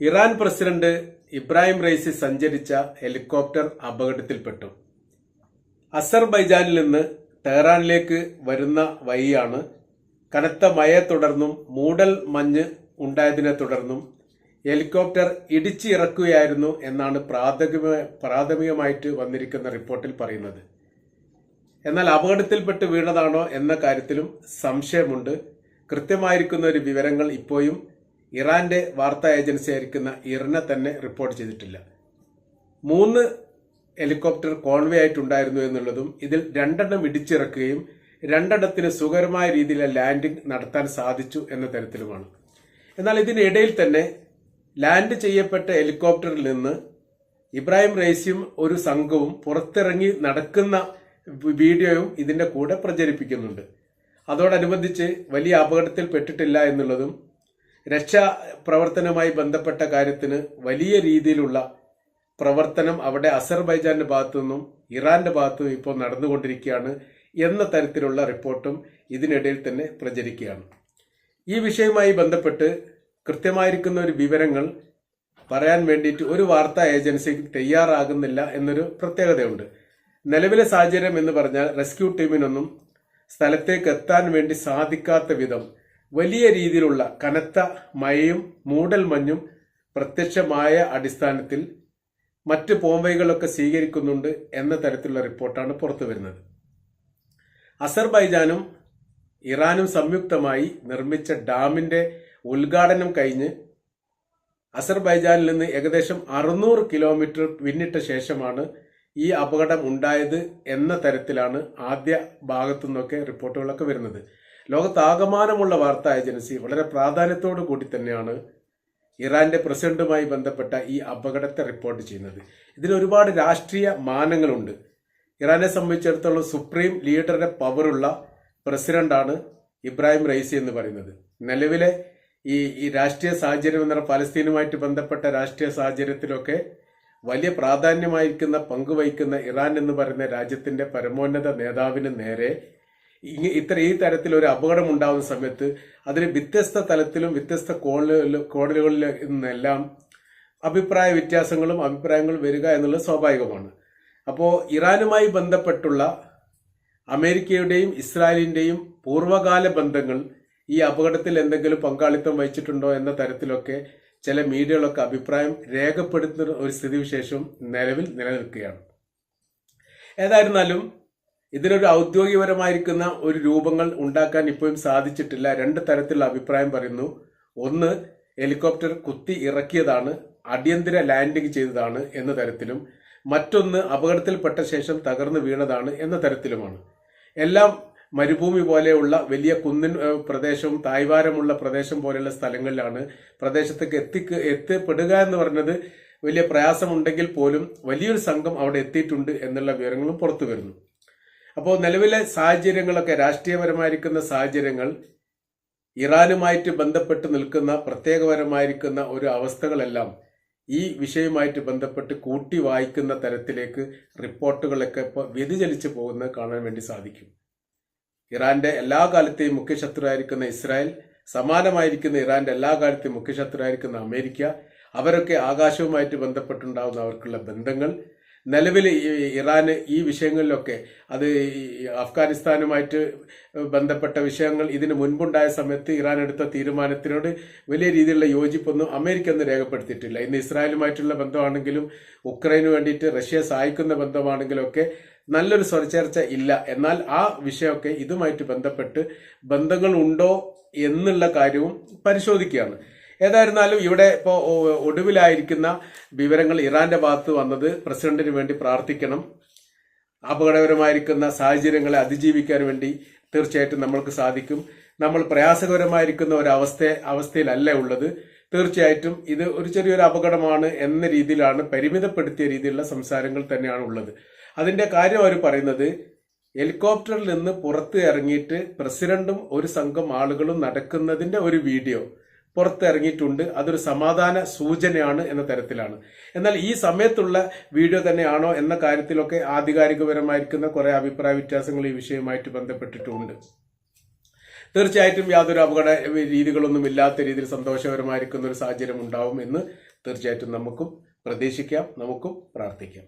Iran president Ebrahim Raisi സഞ്ചരിച്ച helicopter അപകടത്തിൽപ്പെട്ടു. അസർബൈജാനിൽ നിന്ന് ടെഹ്റാനിലേക്ക് വരുന്ന വഴിയാണ് കനത്ത മഴയെ തുടർന്നും മൂടൽ മഞ്ഞ് ഉണ്ടായതിനെ തുടർന്നും ഹെലികോപ്റ്റർ ഇടിച്ചിറക്കുകയായിരുന്നു എന്നാണ് പ്രാഥമിക പ്രാഥമികമായിട്ട് വന്നിരിക്കുന്ന റിപ്പോർട്ടിൽ പറയുന്നത്. എന്നാൽ അപകടത്തിൽപ്പെട്ട് വീണതാണോ എന്ന കാര്യത്തിലും സംശയമുണ്ട്. കൃത്യമായിരിക്കുന്ന ഒരു വിവരങ്ങൾ ഇപ്പോഴും ഇറാന്റെ വാർത്താ ഏജൻസി ആയിരിക്കുന്ന ഇറിനെ തന്നെ റിപ്പോർട്ട് ചെയ്തിട്ടില്ല. മൂന്ന് ഹെലികോപ്റ്റർ കോൺവേ ആയിട്ടുണ്ടായിരുന്നു എന്നുള്ളതും ഇതിൽ രണ്ടെണ്ണം ഇടിച്ചിറക്കുകയും രണ്ടെണ്ണത്തിന് സുഖകരമായ രീതിയിലെ ലാൻഡിംഗ് നടത്താൻ സാധിച്ചു എന്ന തരത്തിലുമാണ്. എന്നാൽ ഇതിനിടയിൽ തന്നെ ലാൻഡ് ചെയ്യപ്പെട്ട ഹെലികോപ്റ്ററിൽ നിന്ന് ഇബ്രാഹിം റൈസിയും ഒരു സംഘവും പുറത്തിറങ്ങി നടക്കുന്ന വീഡിയോയും ഇതിന്റെ കൂടെ പ്രചരിപ്പിക്കുന്നുണ്ട്. അതോടനുബന്ധിച്ച് വലിയ അപകടത്തിൽ പെട്ടിട്ടില്ല എന്നുള്ളതും രക്ഷാ പ്രവർത്തനവുമായി ബന്ധപ്പെട്ട കാര്യത്തിന് വലിയ രീതിയിലുള്ള പ്രവർത്തനം അവിടെ അസർബൈജാന്റെ ഭാഗത്തു നിന്നും ഇറാന്റെ ഭാഗത്തു നിന്നും ഇപ്പോൾ നടന്നുകൊണ്ടിരിക്കുകയാണ് എന്ന തരത്തിലുള്ള റിപ്പോർട്ടും ഇതിനിടയിൽ തന്നെ പ്രചരിക്കുകയാണ്. ഈ വിഷയവുമായി ബന്ധപ്പെട്ട് കൃത്യമായിരിക്കുന്ന ഒരു വിവരങ്ങൾ പറയാൻ വേണ്ടിയിട്ട് ഒരു വാർത്താ ഏജൻസി തയ്യാറാകുന്നില്ല എന്നൊരു പ്രത്യേകതയുണ്ട്. നിലവിലെ സാഹചര്യം എന്ന് പറഞ്ഞാൽ റെസ്ക്യൂ ടീമിനൊന്നും സ്ഥലത്തേക്ക് എത്താൻ വേണ്ടി സാധിക്കാത്ത വിധം വലിയ രീതിയിലുള്ള കനത്ത മഴയും മൂടൽമഞ്ഞും പ്രത്യക്ഷമായ അടിസ്ഥാനത്തിൽ മറ്റ് പോംവൈകളൊക്കെ സ്വീകരിക്കുന്നുണ്ട് എന്ന തരത്തിലുള്ള റിപ്പോർട്ടാണ് പുറത്തു വരുന്നത്. അസർബൈജാനും ഇറാനും സംയുക്തമായി നിർമ്മിച്ച ഡാമിന്റെ ഉദ്ഘാടനം കഴിഞ്ഞ് അസർബൈജാനിൽ നിന്ന് ഏകദേശം അറുന്നൂറ് കിലോമീറ്റർ പിന്നിട്ട ശേഷമാണ് ഈ അപകടം ഉണ്ടായത് എന്ന തരത്തിലാണ് ആദ്യ ഭാഗത്തു നിന്നൊക്കെ റിപ്പോർട്ടുകളൊക്കെ വരുന്നത്. ലോകത്താകമാനമുള്ള വാർത്താ ഏജൻസി വളരെ പ്രാധാന്യത്തോടു കൂടി തന്നെയാണ് ഇറാന്റെ പ്രസിഡന്റുമായി ബന്ധപ്പെട്ട ഈ അപകടത്തെ റിപ്പോർട്ട് ചെയ്യുന്നത്. ഇതിന് ഒരുപാട് രാഷ്ട്രീയ മാനങ്ങളുണ്ട്. ഇറാനെ സംബന്ധിച്ചിടത്തോളം സുപ്രീം ലീഡറുടെ പവറുള്ള പ്രസിഡന്റാണ് ഇബ്രാഹിം റൈസി എന്ന് പറയുന്നത്. നിലവിലെ ഈ ഈ രാഷ്ട്രീയ സാഹചര്യം എന്ന പലസ്തീനുമായിട്ട് ബന്ധപ്പെട്ട രാഷ്ട്രീയ സാഹചര്യത്തിലൊക്കെ വലിയ പ്രാധാന്യമായിരിക്കുന്ന പങ്കുവഹിക്കുന്ന ഇറാൻ എന്ന് പറയുന്ന രാജ്യത്തിന്റെ പരമോന്നത നേതാവിന് നേരെ ഇത്ര ഈ തരത്തിൽ ഒരു അപകടം ഉണ്ടാകുന്ന സമയത്ത് അതിന് വ്യത്യസ്ത തലത്തിലും വ്യത്യസ്ത കോണുകളിലും കോണുകളിൽ നിന്നെല്ലാം അഭിപ്രായ വ്യത്യാസങ്ങളും അഭിപ്രായങ്ങളും വരിക എന്നുള്ളത് സ്വാഭാവികമാണ്. അപ്പോൾ ഇറാനുമായി ബന്ധപ്പെട്ടുള്ള അമേരിക്കയുടെയും ഇസ്രായേലിന്റെയും പൂർവകാല ബന്ധങ്ങൾ ഈ അപകടത്തിൽ എന്തെങ്കിലും പങ്കാളിത്തം വഹിച്ചിട്ടുണ്ടോ എന്ന തരത്തിലൊക്കെ ചില മീഡിയകളൊക്കെ അഭിപ്രായം രേഖപ്പെടുത്തുന്ന ഒരു സ്ഥിതിവിശേഷം നിലവിൽ നിലനിൽക്കുകയാണ്. ഏതായിരുന്നാലും ഇതിനൊരു ഔദ്യോഗികപരമായിരിക്കുന്ന ഒരു രൂപങ്ങൾ ഉണ്ടാക്കാൻ ഇപ്പോഴും സാധിച്ചിട്ടില്ല. രണ്ട് തരത്തിലുള്ള അഭിപ്രായം പറയുന്നു. ഒന്ന് ഹെലികോപ്റ്റർ കുത്തി ഇറക്കിയതാണ് അടിയന്തര ലാൻഡിംഗ് ചെയ്തതാണ് എന്ന തരത്തിലും. മറ്റൊന്ന് അപകടത്തിൽപ്പെട്ട ശേഷം തകർന്നു വീണതാണ് എന്ന തരത്തിലുമാണ്. എല്ലാം മരുഭൂമി പോലെയുള്ള വലിയ കുന്നിൻ പ്രദേശവും തായ്വാരമുള്ള പ്രദേശം പോലെയുള്ള സ്ഥലങ്ങളിലാണ് പ്രദേശത്തേക്ക് എത്തിക്ക് എത്തിപ്പെടുക എന്ന് പറഞ്ഞത് വലിയ പ്രയാസമുണ്ടെങ്കിൽ പോലും വലിയൊരു സംഘം അവിടെ എത്തിയിട്ടുണ്ട് എന്നുള്ള വിവരങ്ങളും പുറത്തു വരുന്നു അപ്പോൾ നിലവിലെ സാഹചര്യങ്ങളൊക്കെ രാഷ്ട്രീയപരമായിരിക്കുന്ന സാഹചര്യങ്ങൾ ഇറാനുമായിട്ട് ബന്ധപ്പെട്ട് നിൽക്കുന്ന പ്രത്യേകപരമായിരിക്കുന്ന ഒരു അവസ്ഥകളെല്ലാം ഈ വിഷയവുമായിട്ട് ബന്ധപ്പെട്ട് കൂട്ടി വായിക്കുന്ന തരത്തിലേക്ക് റിപ്പോർട്ടുകളൊക്കെ ഇപ്പോൾ വ്യതിചലിച്ചു പോകുന്നത് കാണാൻ വേണ്ടി സാധിക്കും. ഇറാന്റെ എല്ലാ കാലത്തെയും മുഖ്യ ശത്രുവായിരിക്കുന്ന ഇസ്രായേൽ സമാനമായിരിക്കുന്ന ഇറാന്റെ എല്ലാ കാലത്തെയും മുഖ്യ ശത്രുവായിരിക്കുന്ന അമേരിക്ക അവരൊക്കെ ആകാശവുമായിട്ട് ബന്ധപ്പെട്ടുണ്ടാകുന്ന അവർക്കുള്ള ബന്ധങ്ങൾ നിലവിൽ ഇറാന് ഈ വിഷയങ്ങളിലൊക്കെ അത് അഫ്ഗാനിസ്ഥാനുമായിട്ട് ബന്ധപ്പെട്ട വിഷയങ്ങൾ ഇതിന് മുൻപുണ്ടായ സമയത്ത് ഇറാൻ എടുത്ത തീരുമാനത്തിനോട് വലിയ രീതിയിലുള്ള യോജിപ്പൊന്നും അമേരിക്ക ഒന്നും രേഖപ്പെടുത്തിയിട്ടില്ല. ഇന്ന് ഇസ്രായേലുമായിട്ടുള്ള ബന്ധമാണെങ്കിലും ഉക്രൈന് വേണ്ടിയിട്ട് റഷ്യ സഹായിക്കുന്ന ബന്ധമാണെങ്കിലും ഒക്കെ നല്ലൊരു സ്വരചേർച്ച ഇല്ല. എന്നാൽ ആ വിഷയമൊക്കെ ഇതുമായിട്ട് ബന്ധപ്പെട്ട് ബന്ധങ്ങൾ ഉണ്ടോ എന്നുള്ള കാര്യവും പരിശോധിക്കുകയാണ്. ഏതായിരുന്നാലും ഇവിടെ ഇപ്പോൾ ഒടുവിലായിരിക്കുന്ന വിവരങ്ങൾ ഇറാന്റെ ഭാഗത്ത് വന്നത് പ്രസിഡന്റിന് വേണ്ടി പ്രാർത്ഥിക്കണം. അപകടകരമായിരിക്കുന്ന സാഹചര്യങ്ങളെ അതിജീവിക്കാൻ വേണ്ടി തീർച്ചയായിട്ടും നമ്മൾക്ക് സാധിക്കും. നമ്മൾ പ്രയാസകരമായിരിക്കുന്ന ഒരു അവസ്ഥ അവസ്ഥയിലല്ല ഉള്ളത്. തീർച്ചയായിട്ടും ഇത് ഒരു ചെറിയൊരു അപകടമാണ് എന്ന രീതിയിലാണ് പരിമിതപ്പെടുത്തിയ രീതിയിലുള്ള സംസാരങ്ങൾ തന്നെയാണ് ഉള്ളത്. അതിന്റെ കാര്യം അവർ പറയുന്നത് ഹെലികോപ്റ്ററിൽ നിന്ന് പുറത്ത് ഇറങ്ങിയിട്ട് പ്രസിഡന്റും ഒരു സംഘം ആളുകളും നടക്കുന്നതിന്റെ ഒരു വീഡിയോ. പുറത്തിറങ്ങിയിട്ടുണ്ട്. അതൊരു സമാധാന സൂചനയാണ് എന്ന തരത്തിലാണ്. എന്നാൽ ഈ സമയത്തുള്ള വീഡിയോ തന്നെയാണോ എന്ന കാര്യത്തിലൊക്കെ ആധികാരികപരമായിരിക്കുന്ന കുറെ അഭിപ്രായ വ്യത്യാസങ്ങൾ ഈ വിഷയവുമായിട്ട് ബന്ധപ്പെട്ടിട്ടുണ്ട്. തീർച്ചയായിട്ടും യാതൊരു അപകട രീതികളൊന്നും ഇല്ലാത്ത രീതിയിൽ സന്തോഷകരമായിരിക്കുന്ന ഒരു സാഹചര്യം ഉണ്ടാവും എന്ന് തീർച്ചയായിട്ടും നമുക്കും പ്രതീക്ഷിക്കാം നമുക്കും പ്രാർത്ഥിക്കാം.